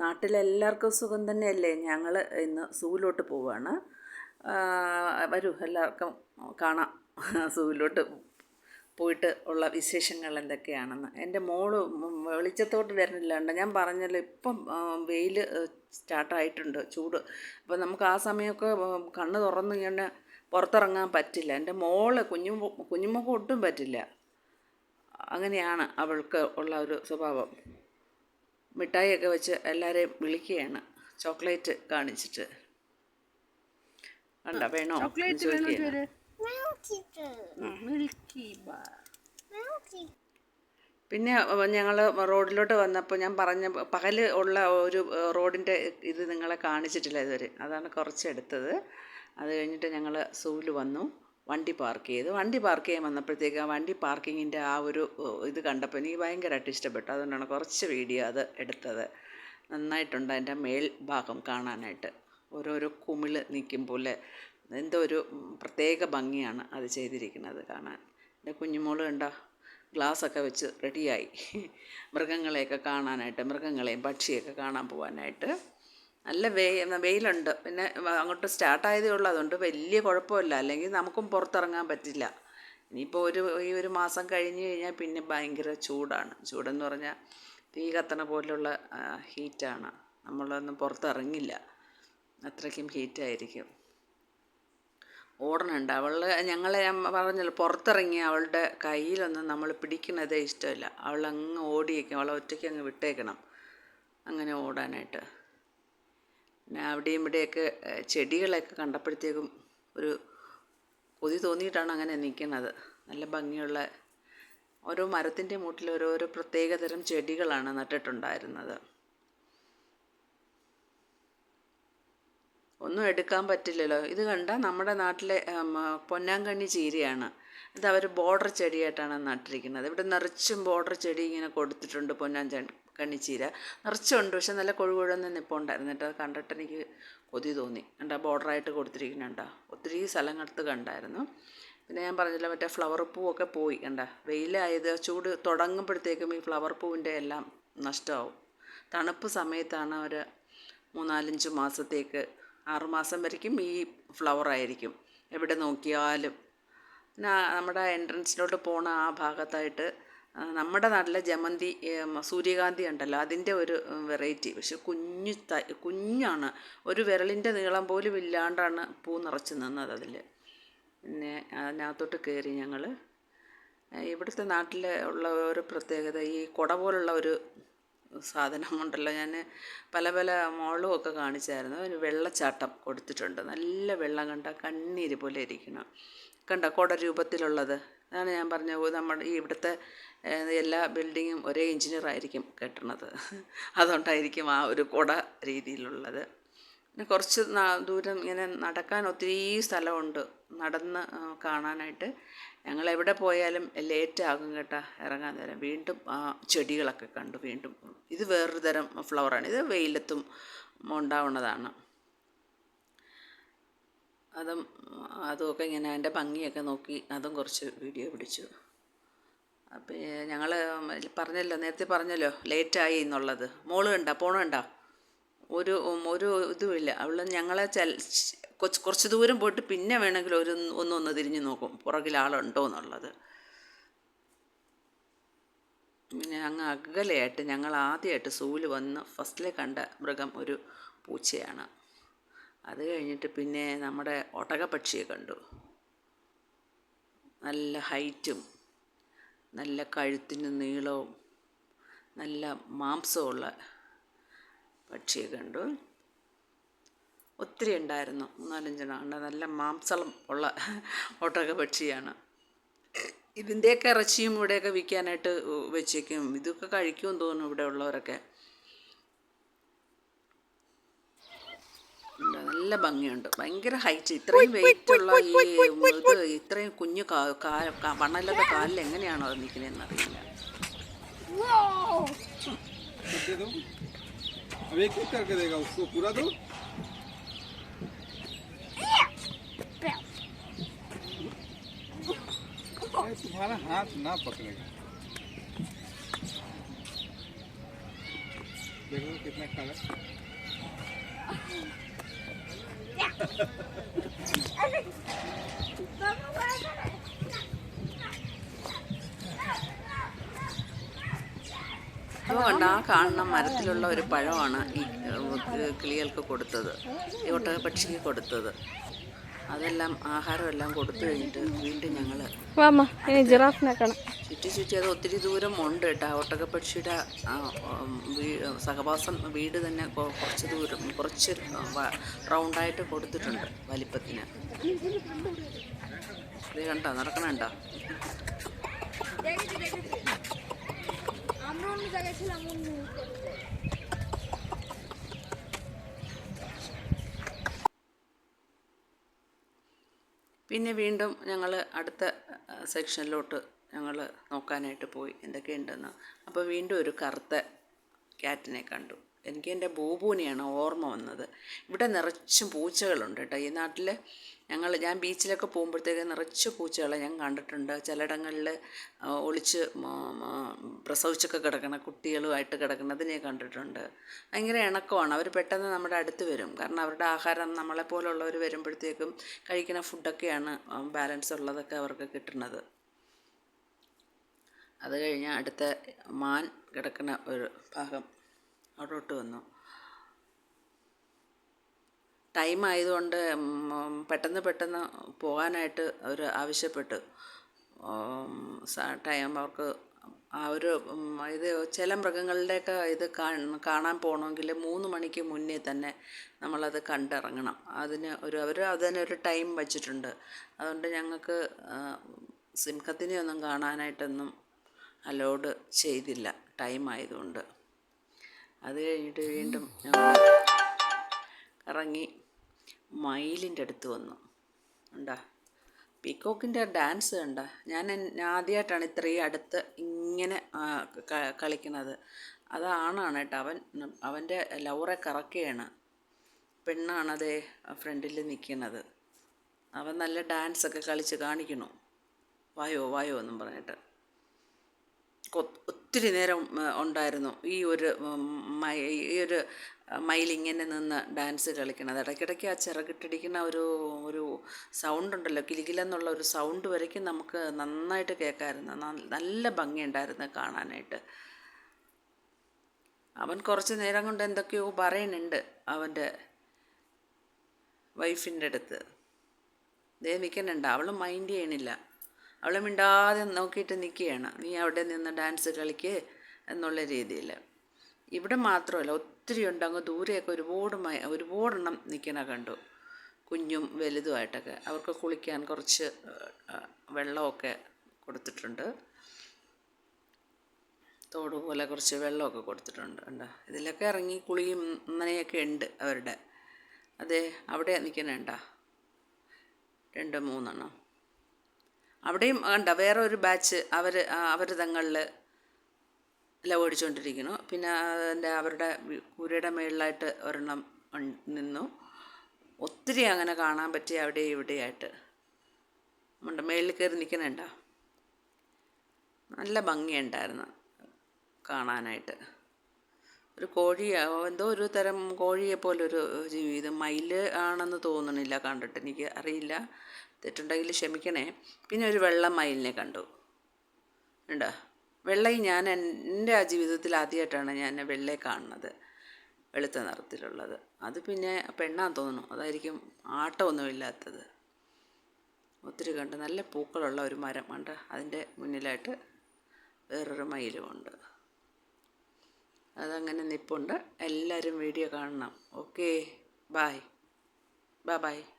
നാട്ടിലെല്ലാവർക്കും സുഖം തന്നെയല്ലേ? ഞങ്ങൾ ഇന്ന് സൂവിലോട്ട് പോവുകയാണ് വരൂ എല്ലാവർക്കും കാണാം. സൂവിലോട്ട് പോയിട്ട് ഉള്ള വിശേഷങ്ങൾ എന്തൊക്കെയാണെന്ന്. എന്റെ മോൾ വെളിച്ചത്തോട്ട് വരുന്നില്ലാണ്ട് ഞാൻ പറഞ്ഞല്ലോ ഇപ്പം വെയിൽ സ്റ്റാർട്ടായിട്ടുണ്ട് ചൂട്. അപ്പോൾ നമുക്ക് ആ സമയമൊക്കെ കണ്ണ് തുറന്ന് ഇങ്ങനെ പുറത്തിറങ്ങാൻ പറ്റില്ല. എന്റെ മോൾ കുഞ്ഞു കുഞ്ഞുമൊക്കെ ഒട്ടും പറ്റില്ല. അങ്ങനെയാണ് അവൾക്ക് ഉള്ള ഒരു സ്വഭാവം. മിഠായിയൊക്കെ വെച്ച് എല്ലാവരെയും വിളിക്കുകയാണ്. ചോക്ലേറ്റ് കാണിച്ചിട്ട്. കണ്ട വേണോ? ബാർ പിന്നെ ഞങ്ങൾ റോഡിലോട്ട് വന്നപ്പോൾ ഞാൻ പറഞ്ഞ പകൽ ഉള്ള ഒരു റോഡിന്റെ ഇത് നിങ്ങളെ കാണിച്ചിട്ടില്ല ഇതുവരെ. അതാണ് കുറച്ച് എടുത്തത് അത് കഴിഞ്ഞിട്ട് ഞങ്ങൾ സൂവിൽ വന്നു. വണ്ടി പാർക്ക് ചെയ്തു വണ്ടി പാർക്ക് ചെയ്യാൻ വന്നപ്പോഴത്തേക്ക് ആ വണ്ടി പാർക്കിങ്ങിന്റെ ആ ഒരു ഇത് കണ്ടപ്പോൾ എനിക്ക് ഭയങ്കരമായിട്ട് ഇഷ്ടപ്പെട്ടു. അതുകൊണ്ടാണ് കുറച്ച് വീഡിയോ അത് എടുത്തത്. നന്നായിട്ടുണ്ട് അതിന്റെ മേൽ ഭാഗം കാണാനായിട്ട്. ഓരോരോ കുമിൾ നിൽക്കും പോലെ എന്തോ ഒരു പ്രത്യേക ഭംഗിയാണ് അത് ചെയ്തിരിക്കുന്നത് കാണാൻ. എന്റെ കുഞ്ഞുമോൾ കണ്ടോ? ഗ്ലാസ്സൊക്കെ വെച്ച് റെഡിയായി. മൃഗങ്ങളെയൊക്കെ കാണാനായിട്ട് മൃഗങ്ങളെയും പക്ഷിയൊക്കെ കാണാൻ പോകാനായിട്ട്. നല്ല വേ വെയിലുണ്ട്. പിന്നെ അങ്ങോട്ട് സ്റ്റാർട്ടായതേ ഉള്ളൂ. അതുകൊണ്ട് വലിയ കുഴപ്പമില്ല. അല്ലെങ്കിൽ നമുക്കും പുറത്തിറങ്ങാൻ പറ്റില്ല. ഇനിയിപ്പോൾ ഒരു ഈ ഒരു മാസം കഴിഞ്ഞ് കഴിഞ്ഞാൽ പിന്നെ ഭയങ്കര ചൂടാണ്. ചൂടെന്ന് പറഞ്ഞാൽ തീ കത്തണ പോലുള്ള ഹീറ്റാണ് നമ്മളൊന്നും പുറത്തിറങ്ങില്ല. അത്രയ്ക്കും ഹീറ്റായിരിക്കും ഓടണുണ്ട്. അവൾ ഞങ്ങളെ പറഞ്ഞല്ലോ പുറത്തിറങ്ങി അവളുടെ കയ്യിലൊന്നും നമ്മൾ പിടിക്കുന്നതേ ഇഷ്ടമില്ല. അവൾ അങ്ങ് ഓടിയേക്കും. അവളെ ഒറ്റയ്ക്ക് അങ്ങ് വിട്ടേക്കണം. അങ്ങനെ ഓടാനായിട്ട്. പിന്നെ അവിടെയും ഇവിടെയൊക്കെ ചെടികളൊക്കെ കണ്ടപ്പോഴത്തേക്കും ഒരു കൊതി തോന്നിയിട്ടാണ് അങ്ങനെ നിൽക്കുന്നത്. നല്ല ഭംഗിയുള്ള ഓരോ മരത്തിന്റെ മൂട്ടിൽ ഓരോരോ പ്രത്യേകതരം ചെടികളാണ് നട്ടിട്ടുണ്ടായിരുന്നത്. ഒന്നും എടുക്കാൻ പറ്റില്ലല്ലോ. ഇത് കണ്ട നമ്മുടെ നാട്ടിലെ പൊന്നാങ്കണ്ണി ചീരയാണ്. ഇത് അവർ ബോർഡർ ചെടിയായിട്ടാണ് നട്ടിരിക്കുന്നത്. ഇവിടെ നിറച്ചും ബോർഡർ ചെടി ഇങ്ങനെ കൊടുത്തിട്ടുണ്ട് പൊന്നാൻ കണ്ണിച്ചീര. നിറച്ചുണ്ട്. പക്ഷെ നല്ല കൊഴുകൊഴുന്ന് നിൽപ്പുണ്ടായിരുന്നു കേട്ടോ. അത് കണ്ടിട്ട് എനിക്ക് കൊതി തോന്നി. കണ്ട ബോർഡറായിട്ട് കൊടുത്തിരിക്കുന്നുണ്ട? ഒത്തിരി സ്ഥലങ്ങളത്ത് കണ്ടായിരുന്നു. പിന്നെ ഞാൻ പറഞ്ഞില്ല മറ്റേ ഫ്ലവർ പൂവൊക്കെ പോയി. കണ്ട? വെയിലായത് ചൂട് തുടങ്ങുമ്പോഴത്തേക്കും ഈ ഫ്ലവർ പൂവിന്റെ എല്ലാം നഷ്ടമാവും. തണുപ്പ് സമയത്താണ് ഒരു മൂന്നാലഞ്ച് മാസത്തേക്ക് ആറുമാസം വരയ്ക്കും ഈ ഫ്ലവർ ആയിരിക്കും. എവിടെ നോക്കിയാലും. പിന്നെ നമ്മുടെ എൻട്രൻസിലോട്ട് പോണ ആ ഭാഗത്തായിട്ട് നമ്മുടെ നാട്ടിലെ ജമന്തി സൂര്യകാന്തി ഉണ്ടല്ലോ അതിന്റെ ഒരു വെറൈറ്റി. പക്ഷെ കുഞ്ഞു കുഞ്ഞാണ്. ഒരു വിരലിന്റെ നീളം പോലും ഇല്ലാണ്ടാണ് പൂ നിറച്ച് നിന്നത് അതിൽ പിന്നെ അതിനകത്തോട്ട് കയറി ഞങ്ങൾ ഇവിടുത്തെ നാട്ടിൽ ഉള്ള ഒരു പ്രത്യേകത ഈ കുട പോലുള്ള ഒരു സാധനം ഉണ്ടല്ലോ. ഞാൻ പല പല മോളും ഒക്കെ കാണിച്ചായിരുന്നു. ഒരു വെള്ളച്ചാട്ടം കൊടുത്തിട്ടുണ്ട്. നല്ല വെള്ളം കണ്ട കണ്ണീര് പോലെ ഇരിക്കണം. കണ്ട കുട രൂപത്തിലുള്ളത് അതാണ് ഞാൻ പറഞ്ഞ നമ്മുടെ ഈ ഇവിടുത്തെ എല്ലാ ബിൽഡിങ്ങും ഒരേ എഞ്ചിനീയർ ആയിരിക്കും കെട്ടണത്. അതുകൊണ്ടായിരിക്കും ആ ഒരു കുട രീതിയിലുള്ളത്. പിന്നെ കുറച്ച് ദൂരം ഇങ്ങനെ നടക്കാൻ ഒത്തിരി സ്ഥലമുണ്ട്. നടന്ന് കാണാനായിട്ട്. ഞങ്ങൾ എവിടെ പോയാലും ലേറ്റ് ആകും കേട്ടോ ഇറങ്ങാൻ നേരം. വീണ്ടും ആ ചെടികളൊക്കെ കണ്ടു. വീണ്ടും ഇത് വേറൊരു തരം ഫ്ലവറാണ്. ഇത് വെയിലത്തും ഉണ്ടാവുന്നതാണ്. അതും അതുമൊക്കെ ഇങ്ങനെ അതിന്റെ ഭംഗിയൊക്കെ നോക്കി അതും കുറച്ച് വീഡിയോ പിടിച്ചു. അപ്പോൾ ഞങ്ങൾ പറഞ്ഞല്ലോ നേരത്തെ പറഞ്ഞല്ലോ ലേറ്റായി എന്നുള്ളത്. മോൾ കണ്ട? പോണ കണ്ട? ഒരു ഒരു ഇതുമില്ല. അവൾ ഞങ്ങളെ ചെൽ കുറച്ച് ദൂരം പോയിട്ട് പിന്നെ വേണമെങ്കിൽ ഒരു ഒന്നൊന്ന് തിരിഞ്ഞ് നോക്കും പുറകിൽ ആളുണ്ടോ എന്നുള്ളത്. പിന്നെ അങ്ങ് അകലെയായിട്ട് ഞങ്ങൾ ആദ്യമായിട്ട് സൂൽ വന്ന് ഫസ്റ്റിലെ കണ്ട മൃഗം ഒരു പൂച്ചയാണ്. അത് കഴിഞ്ഞിട്ട് പിന്നെ നമ്മുടെ ഒട്ടകപ്പക്ഷിയെ കണ്ടു. നല്ല ഹൈറ്റും നല്ല കഴുത്തിന് നീളവും നല്ല മാംസമുള്ള പക്ഷിയെ കണ്ടു. ഒത്തിരി ഉണ്ടായിരുന്നു. മൂന്നാലഞ്ചെണ്ണം. ഉണ്ട് നല്ല മാംസം ഉള്ള ഒട്ടക പക്ഷിയാണ്. ഇതിന്റെയൊക്കെ ഇറച്ചിയും ഇവിടെയൊക്കെ വിൽക്കാനായിട്ട് വെച്ചേക്കും. ഇതൊക്കെ കഴിക്കുമെന്ന് തോന്നുന്നു ഇവിടെ ഉള്ളവരൊക്കെ ഉണ്ട്. നല്ല ഭംഗിയുണ്ട് ഭയങ്കര ഹൈറ്റ് ഇത്രയും വെയിറ്റ് ഉള്ള ഈ ഇത് ഇത്രയും കുഞ്ഞു കാ കാ- കാ- വണ്ണമില്ലാത്ത കാലിൽ എങ്ങനെയാണോ അത് നിൽക്കുന്നതെന്ന് അറിയില്ല दे दो अब एक एक करके देगा उसको पूरा दो अरे तुम्हारा हाथ ना पकड़ेगा देखो कितना काला ആ കാണുന്ന മരത്തിലുള്ള ഒരു പഴമാണ് ഈ കിളികൾക്ക് കൊടുത്തത്. ഈ ഒട്ടകപ്പക്ഷിക്ക് കൊടുത്തത്. അതെല്ലാം ആഹാരമെല്ലാം കൊടുത്തു കഴിഞ്ഞിട്ട് വീണ്ടും ഞങ്ങൾ വാമ്മ ഇനി ജിറാഫിനെ കാണാം ചുറ്റി ചുറ്റി അത് ഒത്തിരി ദൂരം ഉണ്ട് കേട്ടോ ആ ഒട്ടകപ്പക്ഷിയുടെ ആ, ഉം, വീ- സഹവാസം വീട് തന്നെ കൊ- കുറച്ച് ദൂരം കുറച്ച് വ- റൗണ്ടായിട്ട് കൊടുത്തിട്ടുണ്ട് വലിപ്പത്തിന് ഇത് കണ്ടോ നടക്കണുണ്ടോ আমরা অন্য জায়গায় ছিলাম অন্য പിന്നെ വീണ്ടും ഞങ്ങൾ അടുത്ത സെക്ഷനിലോട്ട് ഞങ്ങൾ നോക്കാനായിട്ട് പോയി എന്തൊക്കെയുണ്ടെന്ന്. അപ്പോൾ വീണ്ടും ഒരു കറുത്ത ക്യാറ്റിനെ കണ്ടു. എനിക്ക് എന്റെ ബൂബൂനെയാണ് ഓർമ്മ വന്നത്. ഇവിടെ നിറച്ചും പൂച്ചകളുണ്ട് കേട്ടോ. ഈ നാട്ടിൽ ഞങ്ങൾ ഞാൻ ബീച്ചിലൊക്കെ പോകുമ്പോഴത്തേക്ക് നിറച്ച് പൂച്ചകളെ ഞാൻ കണ്ടിട്ടുണ്ട്. ചിലയിടങ്ങളിൽ ഒളിച്ച് പ്രസവിച്ചൊക്കെ കിടക്കണ കുട്ടികളുമായിട്ട് കിടക്കുന്നതിനെ കണ്ടിട്ടുണ്ട്. ഭയങ്കര ഇണക്കമാണ്. അവർ പെട്ടെന്ന് നമ്മുടെ അടുത്ത് വരും. കാരണം അവരുടെ ആഹാരം നമ്മളെപ്പോലുള്ളവർ വരുമ്പോഴത്തേക്കും കഴിക്കുന്ന ഫുഡൊക്കെയാണ് ബാലൻസ് ഉള്ളതൊക്കെ അവർക്ക് കിട്ടുന്നത്. അത് കഴിഞ്ഞാൽ അടുത്ത മാൻ കിടക്കുന്ന ഒരു ഭാഗം. അവിടോട്ട് വന്നു. ടൈം ആയതുകൊണ്ട് പെട്ടെന്ന് പെട്ടെന്ന് പോകാനായിട്ട് അവർ ആവശ്യപ്പെട്ടു. ടൈം അവർക്ക് ആ ഒരു ഇത് ചില മൃഗങ്ങളുടെയൊക്കെ ഇത് കാണാൻ പോകണമെങ്കിൽ മൂന്ന് മണിക്ക് മുന്നേ തന്നെ നമ്മളത് കണ്ടിറങ്ങണം. അതിന് ഒരു അവർ അതിനൊരു ടൈം വച്ചിട്ടുണ്ട്. അതുകൊണ്ട് ഞങ്ങൾക്ക് സിംഹത്തിനെ ഒന്നും കാണാനായിട്ടൊന്നും അലോഡ് ചെയ്തില്ല. ടൈം ആയതുകൊണ്ട്. അത് കഴിഞ്ഞിട്ട് വീണ്ടും ഞങ്ങൾ ഇറങ്ങി മയിലിന്റെ അടുത്ത് വന്നു. ഉണ്ടാ പീക്കോക്കിന്റെ ഡാൻസ് കണ്ട? ഞാൻ ആദ്യമായിട്ടാണ് ഇത്രയും അടുത്ത് ഇങ്ങനെ കളിക്കുന്നത്. അത് ആണാണ് കേട്ടോ. അവൻ അവന്റെ ലൗറെ കറക്കുകയാണ് പെണ്ണാണതേ ഫ്രണ്ടിൽ നിൽക്കുന്നത് അവൻ നല്ല ഡാൻസൊക്കെ കളിച്ച് കാണിക്കണു. വായോ വായോ എന്നും പറഞ്ഞിട്ട്. കൊ- ഒത്തിരി നേരം ഉണ്ടായിരുന്നു. ഈ ഒരു ഈ ഒരു മയിലിങ്ങനെ നിന്ന് ഡാൻസ് കളിക്കണത്. ഇടയ്ക്കിടയ്ക്ക് ആ ചിറകിട്ടിടിക്കുന്ന ഒരു ഒരു സൗണ്ട് ഉണ്ടല്ലോ കിലികിലെന്നുള്ള ഒരു സൗണ്ട് വരയ്ക്കും നമുക്ക് നന്നായിട്ട് കേൾക്കാമായിരുന്നു. നല്ല ഭംഗിയുണ്ടായിരുന്നു കാണാനായിട്ട്. അവൻ കുറച്ച് നേരം കൊണ്ട് എന്തൊക്കെയോ പറയുന്നുണ്ട് അവന്റെ വൈഫിന്റെ അടുത്ത്. ദേ നിൽക്കുന്നുണ്ട് അവൾ മൈൻഡ് ചെയ്യണില്ല. അവൾ മിണ്ടാതെ നോക്കിയിട്ട് നിൽക്കുകയാണ്. നീ അവിടെ നിന്ന് ഡാൻസ് കളിക്ക് എന്നുള്ള രീതിയിൽ. ഇവിടെ മാത്രമല്ല ഒത്തിരി ഉണ്ട് അങ്ങ് ദൂരെയൊക്കെ ഒരുപാട് ഒരുപാടെണ്ണം നിൽക്കണ കണ്ടു. കുഞ്ഞും വലുതുമായിട്ടൊക്കെ. അവർക്ക് കുളിക്കാൻ കുറച്ച് വെള്ളമൊക്കെ കൊടുത്തിട്ടുണ്ട്. തോട് പോലെ കുറച്ച് വെള്ളമൊക്കെ കൊടുത്തിട്ടുണ്ട്. ഉണ്ടോ ഇതിലൊക്കെ ഇറങ്ങി കുളിയും അങ്ങനെയൊക്കെ ഉണ്ട് അവരുടെ. അതെ അവിടെ നിൽക്കണേണ്ട രണ്ട് മൂന്നെണ്ണം. അവിടെയും കണ്ട വേറെ ഒരു ബാച്ച് അവർ അവർ തങ്ങളിൽ ലവ് അടിച്ചുകൊണ്ടിരിക്കുന്നു. പിന്നെ അതിന്റെ അവരുടെ കുരയുടെ മേളിലായിട്ട് ഒരെണ്ണം നിന്നു. ഒത്തിരി അങ്ങനെ കാണാൻ പറ്റി അവിടെ ഇവിടെയായിട്ട്. നമ്മുടെ മേളിൽ കയറി നിൽക്കുന്നുണ്ട? നല്ല ഭംഗിയുണ്ടായിരുന്നു കാണാനായിട്ട്. ഒരു കോഴി എന്തോ ഒരു തരം കോഴിയെ പോലൊരു ജീവി ഇത് മയിൽ ആണെന്ന് തോന്നണില്ല കണ്ടിട്ട്. എനിക്ക് അറിയില്ല. തെറ്റുണ്ടെങ്കിൽ ക്ഷമിക്കണേ. പിന്നെ ഒരു വെള്ള മയിലിനെ കണ്ടു. ഉണ്ടോ വെള്ളയിൽ ഞാൻ എന്റെ ആ ജീവിതത്തിൽ ആദ്യമായിട്ടാണ് ഞാൻ വെള്ളയെ കാണുന്നത്. വെളുത്ത നിറത്തിലുള്ളത്. അത് പിന്നെ പെണ്ണാൻ തോന്നുന്നു. അതായിരിക്കും ആട്ടമൊന്നുമില്ലാത്തത്. ഒത്തിരി കണ്ട് നല്ല പൂക്കളുള്ള ഒരു മരം കണ്ട് അതിന്റെ മുന്നിലായിട്ട് വേറൊരു മയിലുമുണ്ട് അതങ്ങനെ നിപ്പുണ്ട്. എല്ലാവരും വീഡിയോ കാണണം. ഓക്കേ. ബായ്. ബായ്